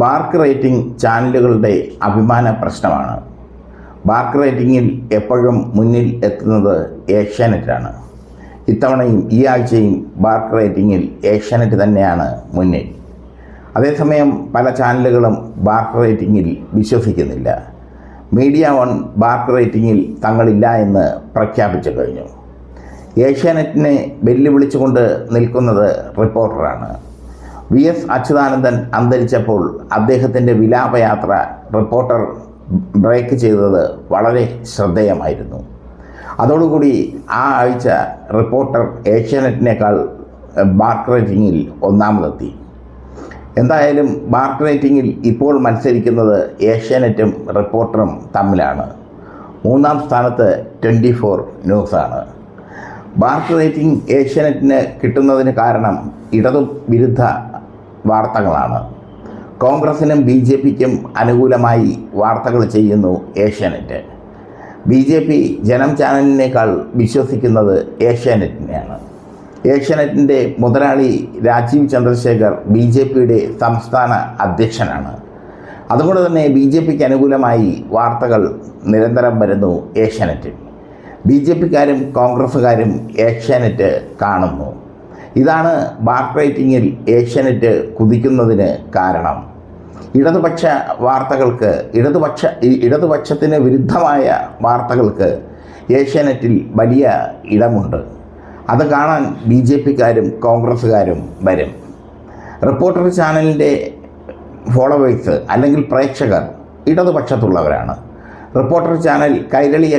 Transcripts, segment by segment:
BARC rating ചാനലുകളുടെ അഭിമാന പ്രശ്നമാണ്. ബാർക്ക് റേറ്റിംഗിൽ എപ്പോഴും മുന്നിൽ എത്തുന്നത് ഏഷ്യാനെറ്റാണ് ഇത്തവണയും ഈ ആഴ്ചയും ബാർക്ക് റേറ്റിംഗിൽ ഏഷ്യാനെറ്റ് തന്നെയാണ് മുന്നിൽ. അതേസമയം പല ചാനലുകളും ബാർക്ക് റേറ്റിംഗിൽ വിശ്വസിക്കുന്നില്ല. മീഡിയ വൺ ബാർക്ക് റേറ്റിംഗിൽ തങ്ങളില്ല എന്ന് പ്രഖ്യാപിച്ചു കഴിഞ്ഞു. ഏഷ്യാനെറ്റിനെ വെല്ലുവിളിച്ചുകൊണ്ട് നിൽക്കുന്നത് റിപ്പോർട്ടറാണ്. വി എസ് അച്യുതാനന്ദൻ അന്തരിച്ചപ്പോൾ അദ്ദേഹത്തിന്റെ വിലാപയാത്ര റിപ്പോർട്ടർ ബ്രേക്ക് ചെയ്തത് വളരെ ശ്രദ്ധേയമായിരുന്നു. അതോടുകൂടി ആ ആഴ്ച റിപ്പോർട്ടർ ഏഷ്യാനെറ്റിനേക്കാൾ ബാർക്ക് റേറ്റിംഗിൽ ഒന്നാമതെത്തി. എന്തായാലും ബാർക്ക് റേറ്റിംഗിൽ ഇപ്പോൾ മത്സരിക്കുന്നത് ഏഷ്യാനെറ്റും റിപ്പോർട്ടറും തമ്മിലാണ്. മൂന്നാം സ്ഥാനത്ത് ട്വന്റി ഫോർ ന്യൂസാണ്. ബാർക്ക് റേറ്റിംഗ് ഏഷ്യാനെറ്റിന് കിട്ടുന്നതിന് കാരണം ഇടതു വിരുദ്ധ വാർത്തകളാണ്. കോൺഗ്രസിനും ബി ജെ പിക്കും അനുകൂലമായി വാർത്തകൾ ചെയ്യുന്നു ഏഷ്യാനെറ്റ്. ബി ജെ പി ജനം ചാനലിനേക്കാൾ വിശ്വസിക്കുന്നത് ഏഷ്യാനെറ്റിനെയാണ്. ഏഷ്യാനെറ്റിന്റെ മുതലാളി രാജീവ് ചന്ദ്രശേഖർ ബി ജെ പിയുടെ സംസ്ഥാന അധ്യക്ഷനാണ്. അതുകൊണ്ട് തന്നെ ബി ജെ പിക്ക് അനുകൂലമായി വാർത്തകൾ നിരന്തരം വരുന്നു ഏഷ്യാനെറ്റിൽ ബി ജെ പിക്കാരും കോൺഗ്രസ്സുകാരും ഏഷ്യാനെറ്റ് കാണുന്നു. ഇതാണ് ബാക്ക് റേറ്റിംഗിൽ ഏഷ്യാനെറ്റ് കുതിക്കുന്നതിന് കാരണം. ഇടതുപക്ഷ വാർത്തകൾക്ക് ഇടതുപക്ഷ ഇടതുപക്ഷത്തിന് വിരുദ്ധമായ വാർത്തകൾക്ക് ഏഷ്യാനെറ്റിൽ വലിയ ഇടമുണ്ട്. അത് കാണാൻ ബി ജെ പിക്കാരും കോൺഗ്രസ്സുകാരും വരും. റിപ്പോർട്ടർ ചാനലിന്റെ ഫോളോവേഴ്സ് അല്ലെങ്കിൽ പ്രേക്ഷകർ ഇടതുപക്ഷത്തുള്ളവരാണ്. റിപ്പോർട്ടർ ചാനൽ കൈരളിയെ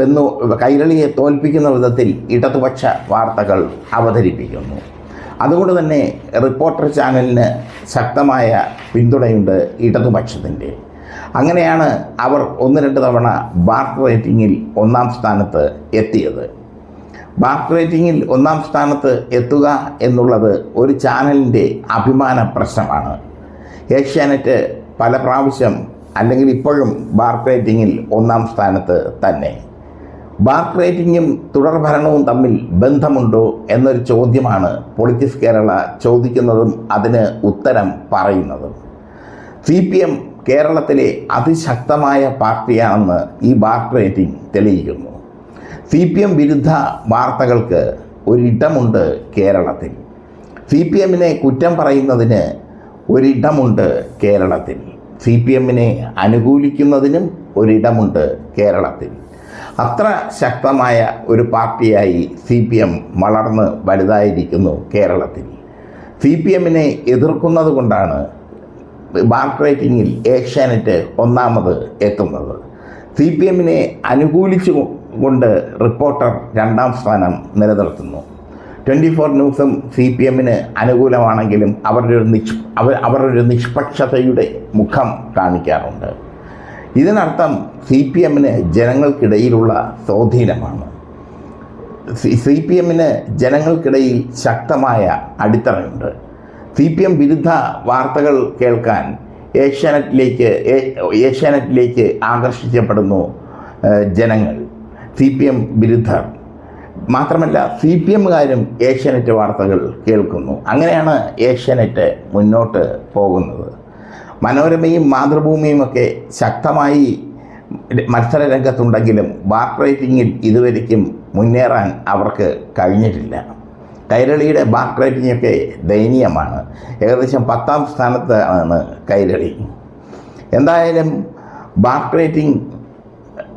ബന്ധു കൈരളിയെ തോൽപ്പിക്കുന്ന വിധത്തിൽ ഇടതുപക്ഷ വാർത്തകൾ അവതരിപ്പിക്കുന്നു. അതുകൊണ്ട് തന്നെ റിപ്പോർട്ടർ ചാനലിന് ശക്തമായ പിന്തുണയുണ്ട് ഇടതുപക്ഷത്തിന്റെ. അങ്ങനെയാണ് അവർ ഒന്ന് രണ്ട് തവണ ബാർക്ക് റേറ്റിംഗിൽ ഒന്നാം സ്ഥാനത്ത് എത്തിയത്. ബാർക്ക് റേറ്റിംഗിൽ ഒന്നാം സ്ഥാനത്ത് എത്തുക എന്നുള്ളത് ഒരു ചാനലിന്റെ അഭിമാന പ്രശ്നമാണ്. ഏഷ്യാനെറ്റ് പല പ്രാവശ്യം അല്ലെങ്കിൽ ഇപ്പോഴും ബാർക്ക് റേറ്റിംഗിൽ ഒന്നാം സ്ഥാനത്ത് തന്നെ. ബാർക്ക് റേറ്റിംഗും തുടർഭരണവും തമ്മിൽ ബന്ധമുണ്ടോ എന്നൊരു ചോദ്യമാണ് പൊളിറ്റിക്സ് കേരള ചോദിക്കുന്നതും അതിന് ഉത്തരം പറയുന്നതും. സി പി എം കേരളത്തിലെ അതിശക്തമായ പാർട്ടിയാണെന്ന് ഈ ബാർക്ക് റേറ്റിംഗ് തെളിയിക്കുന്നു. സി പി എം വിരുദ്ധ വാർത്തകൾക്ക് ഒരിടമുണ്ട് കേരളത്തിൽ. സി പി എമ്മിനെ കുറ്റം പറയുന്നതിന് ഒരിടമുണ്ട് കേരളത്തിൽ. സി പി എമ്മിനെ അനുകൂലിക്കുന്നതിനും ഒരിടമുണ്ട് കേരളത്തിൽ. അത്ര ശക്തമായ ഒരു പാർട്ടിയായി സി പി എം വളർന്ന് വലുതായിരിക്കുന്നു കേരളത്തിൽ. സി പി എമ്മിനെ എതിർക്കുന്നത് കൊണ്ടാണ് ബാർക്ക് റേറ്റിംഗിൽ ഏഷ്യാനെറ്റ് ഒന്നാമത് എത്തുന്നത്. സി പി എമ്മിനെ അനുകൂലിച്ചു കൊണ്ട് റിപ്പോർട്ടർ രണ്ടാം സ്ഥാനം നിലനിർത്തുന്നു. ട്വന്റി ഫോർ ന്യൂസും സി പി എമ്മിന് അനുകൂലമാണെങ്കിലും അവരുടെ ഒരു നിഷ് അവർ അവരുടെ ഒരു നിഷ്പക്ഷതയുടെ മുഖം കാണിക്കാറുണ്ട്. ഇതിനർത്ഥം സി പി എമ്മിന് ജനങ്ങൾക്കിടയിലുള്ള സ്വാധീനമാണ്. സി പി എമ്മിന് ജനങ്ങൾക്കിടയിൽ ശക്തമായ അടിത്തറയുണ്ട്. സി പി എം വിരുദ്ധ വാർത്തകൾ കേൾക്കാൻ ഏഷ്യാനെറ്റിലേക്ക് ഏഷ്യാനെറ്റിലേക്ക് ആകർഷിക്കപ്പെടുന്നു ജനങ്ങൾ. സി പി എം വിരുദ്ധർ. മാത്രമല്ല സി പി എമ്മുകാരും ഏഷ്യാനെറ്റ് വാർത്തകൾ കേൾക്കുന്നു. അങ്ങനെയാണ് ഏഷ്യാനെറ്റ് മുന്നോട്ട് പോകുന്നത്. മനോരമയും മാതൃഭൂമിയും ഒക്കെ ശക്തമായി മത്സര രംഗത്തുണ്ടെങ്കിലും ബാർക്ക് റേറ്റിംഗിൽ ഇതുവരെക്കും മുന്നേറാൻ അവർക്ക് കഴിഞ്ഞിട്ടില്ല. കൈരളിയുടെ ബാക്ക് റേറ്റിംഗ് ഒക്കെ ദയനീയമാണ്. ഏകദേശം പത്താം സ്ഥാനത്ത് ആണ് കൈരളി. എന്തായാലും ബാക്ക് റേറ്റിംഗ്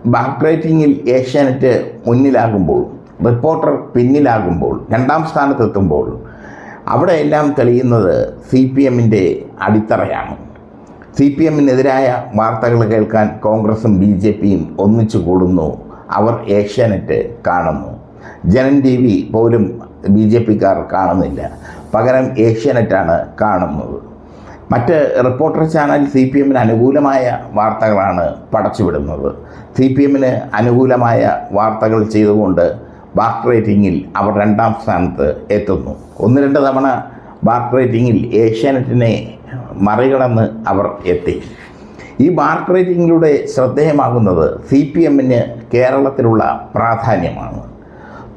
ബാക്ക് റേറ്റിംഗിൽ ഏഷ്യാനെറ്റ് മുന്നിലാകുമ്പോൾ റിപ്പോർട്ടർ പിന്നിലാകുമ്പോൾ രണ്ടാം സ്ഥാനത്തെത്തുമ്പോൾ അവിടെയെല്ലാം തെളിയുന്നത് സി പി എമ്മിന്റെ അടിത്തറയാണ്. സി പി എമ്മിനെതിരായ വാർത്തകൾ കേൾക്കാൻ കോൺഗ്രസും ബി ജെ പിയും ഒന്നിച്ചു കൂടുന്നു. അവർ ഏഷ്യാനെറ്റ് കാണുന്നു. ജനൻ ടി വി പോലും ബി ജെ പിക്കാർ കാണുന്നില്ല. പകരം ഏഷ്യാനെറ്റാണ് കാണുന്നത്. മറ്റ് റിപ്പോർട്ടർ ചാനൽ സി പി എമ്മിന് അനുകൂലമായ വാർത്തകളാണ് പടച്ചുവിടുന്നത്. സി പി എമ്മിന് അനുകൂലമായ വാർത്തകൾ ചെയ്തുകൊണ്ട് ബാർക്ക് റേറ്റിംഗിൽ അവർ രണ്ടാം സ്ഥാനത്ത് എത്തുന്നു. ഒന്ന് രണ്ട് തവണ ബാർക്ക് റേറ്റിംഗിൽ ഏഷ്യാനെറ്റിനെ മറികടന്ന് അവർ എത്തി. ഈ ബാർക്ക് റേറ്റിംഗിലൂടെ ശ്രദ്ധേയമാകുന്നത് സി പി എമ്മിന് കേരളത്തിലുള്ള പ്രാധാന്യമാണ്.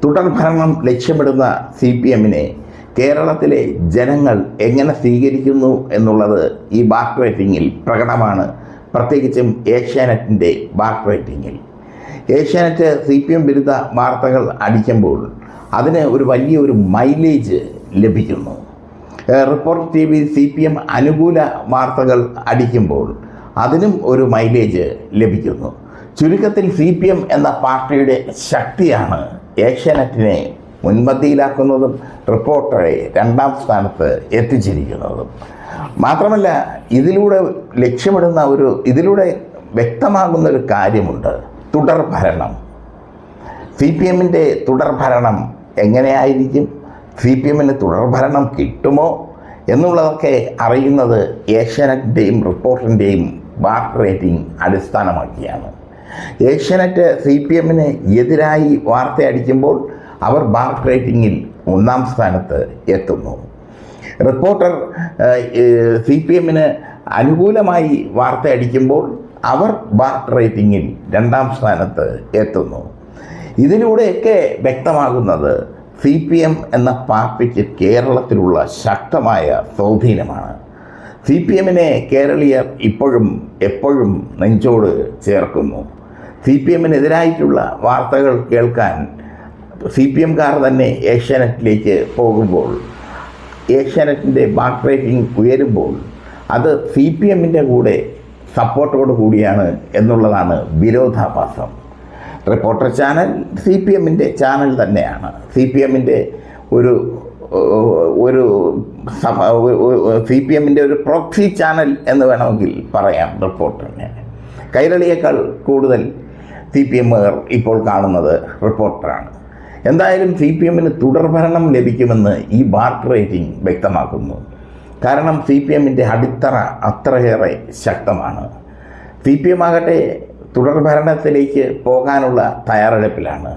തുടർ ഭരണം ലക്ഷ്യമിടുന്ന സി പി എമ്മിനെ കേരളത്തിലെ ജനങ്ങൾ എങ്ങനെ സ്വീകരിക്കുന്നു എന്നുള്ളത് ഈ ബാർക്ക് റേറ്റിങ്ങിൽ പ്രകടമാണ്. പ്രത്യേകിച്ചും ഏഷ്യാനെറ്റിന്റെ ബാർക്ക് റേറ്റിങ്ങിൽ ഏഷ്യാനെറ്റ് സി പി എം വിരുദ്ധ വാർത്തകൾ അടിക്കുമ്പോൾ അതിന് ഒരു വലിയൊരു മൈലേജ് ലഭിക്കുന്നു. Report T V C P M അനുകൂല വാർത്തകൾ അടിക്കുമ്പോൾ അതിനും ഒരു മൈലേജ് ലഭിക്കുന്നു. ചുരുക്കത്തിൽ സി പി എം എന്ന പാർട്ടിയുടെ ശക്തിയാണ് ഏഷ്യാനെറ്റിനെ മുൻപന്തിയിലാക്കുന്നതും റിപ്പോർട്ടറെ രണ്ടാം സ്ഥാനത്ത് എത്തിച്ചിരിക്കുന്നതും. മാത്രമല്ല ഇതിലൂടെ ലക്ഷ്യമിടുന്ന ഒരു ഇതിലൂടെ വ്യക്തമാകുന്ന ഒരു കാര്യമുണ്ട്. തുടർ ഭരണം. സി പി എമ്മിന്റെ തുടർഭരണം എങ്ങനെയായിരിക്കും? സി പി എമ്മിന് തുടർഭരണം കിട്ടുമോ? എന്നുള്ളതൊക്കെ അറിയുന്നത് ഏഷ്യാനെറ്റിന്റെയും റിപ്പോർട്ടിന്റെയും വാക്ക് റേറ്റിംഗ് അടിസ്ഥാനമാക്കിയാണ്. ഏഷ്യാനെറ്റ് സി പി എമ്മിന് എതിരായി വാർത്തയടിക്കുമ്പോൾ അവർ ബാർക്ക് റേറ്റിങ്ങിൽ ഒന്നാം സ്ഥാനത്ത് എത്തുന്നു. റിപ്പോർട്ടർ സി പി എമ്മിന് അനുകൂലമായി വാർത്തയടിക്കുമ്പോൾ അവർ ബാർട്ട് റേറ്റിംഗിൽ രണ്ടാം സ്ഥാനത്ത് എത്തുന്നു. ഇതിലൂടെയൊക്കെ വ്യക്തമാകുന്നത് സി പി എം എന്ന പാർട്ടിക്ക് കേരളത്തിലുള്ള ശക്തമായ സ്വാധീനമാണ്. സി പി എമ്മിനെ കേരളീയർ ഇപ്പോഴും എപ്പോഴും നെഞ്ചോട് ചേർക്കുന്നു. സി പി എമ്മിനെതിരായിട്ടുള്ള വാർത്തകൾ കേൾക്കാൻ സി പി എംകാർ തന്നെ ഏഷ്യാനെറ്റിലേക്ക് പോകുമ്പോൾ ഏഷ്യാനെറ്റിന്റെ ബാക്ക് റേറ്റിംഗ് ഉയരുമ്പോൾ അത് സി പി എമ്മിന്റെ കൂടെ സപ്പോർട്ടോട് കൂടിയാണ് എന്നുള്ളതാണ് വിരോധാഭാസം. റിപ്പോർട്ടർ ചാനൽ സി പി എമ്മിന്റെ ചാനൽ തന്നെയാണ്. സി പി എമ്മിന്റെ ഒരു ഒരു സി പി എമ്മിന്റെ ഒരു പ്രോക്സി ചാനൽ എന്ന് വേണമെങ്കിൽ പറയാം റിപ്പോർട്ടറിനെ. കൈരളിയേക്കാൾ കൂടുതൽ സി പി എമ്മുകാർ ഇപ്പോൾ കാണുന്നത് റിപ്പോർട്ടറാണ്. എന്തായാലും സി പി എമ്മിന് തുടർഭരണം ലഭിക്കുമെന്ന് ഈ ബാർട്ട് റേറ്റിംഗ് വ്യക്തമാക്കുന്നു. കാരണം സി പി എമ്മിന്റെ അടിത്തറ അത്രയേറെ ശക്തമാണ്. സി പി എം ആകട്ടെ തുടർ ഭരണത്തിലേക്ക് പോകാനുള്ള തയ്യാറെടുപ്പിലാണ്.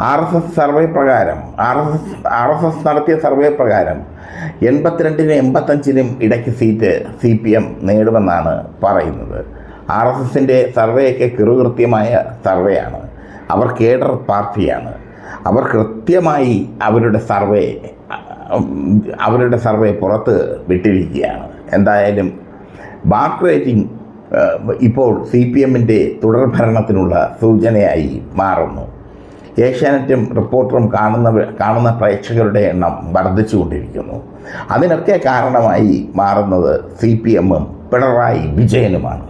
ആർ എസ് എസ് സർവേ പ്രകാരം R S S R S S നടത്തിയ സർവേ പ്രകാരം എൺപത്തിരണ്ടിനും എൺപത്തഞ്ചിനും ഇടയ്ക്ക് സീറ്റ് സി പി എം നേടുമെന്നാണ് പറയുന്നത്. ആർ എസ് എസിന്റെ സർവേയൊക്കെ കിറുകൃത്യമായ സർവേയാണ്. അവർ കേഡർ പാർട്ടിയാണ്. അവർ കൃത്യമായി അവരുടെ സർവേ അവരുടെ സർവേ പുറത്ത് വിട്ടിരിക്കുകയാണ്. എന്തായാലും ബാർക്ക് റേറ്റിംഗ് ഇപ്പോൾ സി പി എമ്മിന്റെ തുടർഭരണത്തിനുള്ള സൂചനയായി മാറുന്നു. ഏഷ്യാനെറ്റും റിപ്പോർട്ടറും കാണുന്ന കാണുന്ന പ്രേക്ഷകരുടെ എണ്ണം വർദ്ധിച്ചുകൊണ്ടിരിക്കുന്നു. അതിനൊക്കെ കാരണമായി മാറുന്നത് സി പി എമ്മും പിണറായി വിജയനുമാണ്.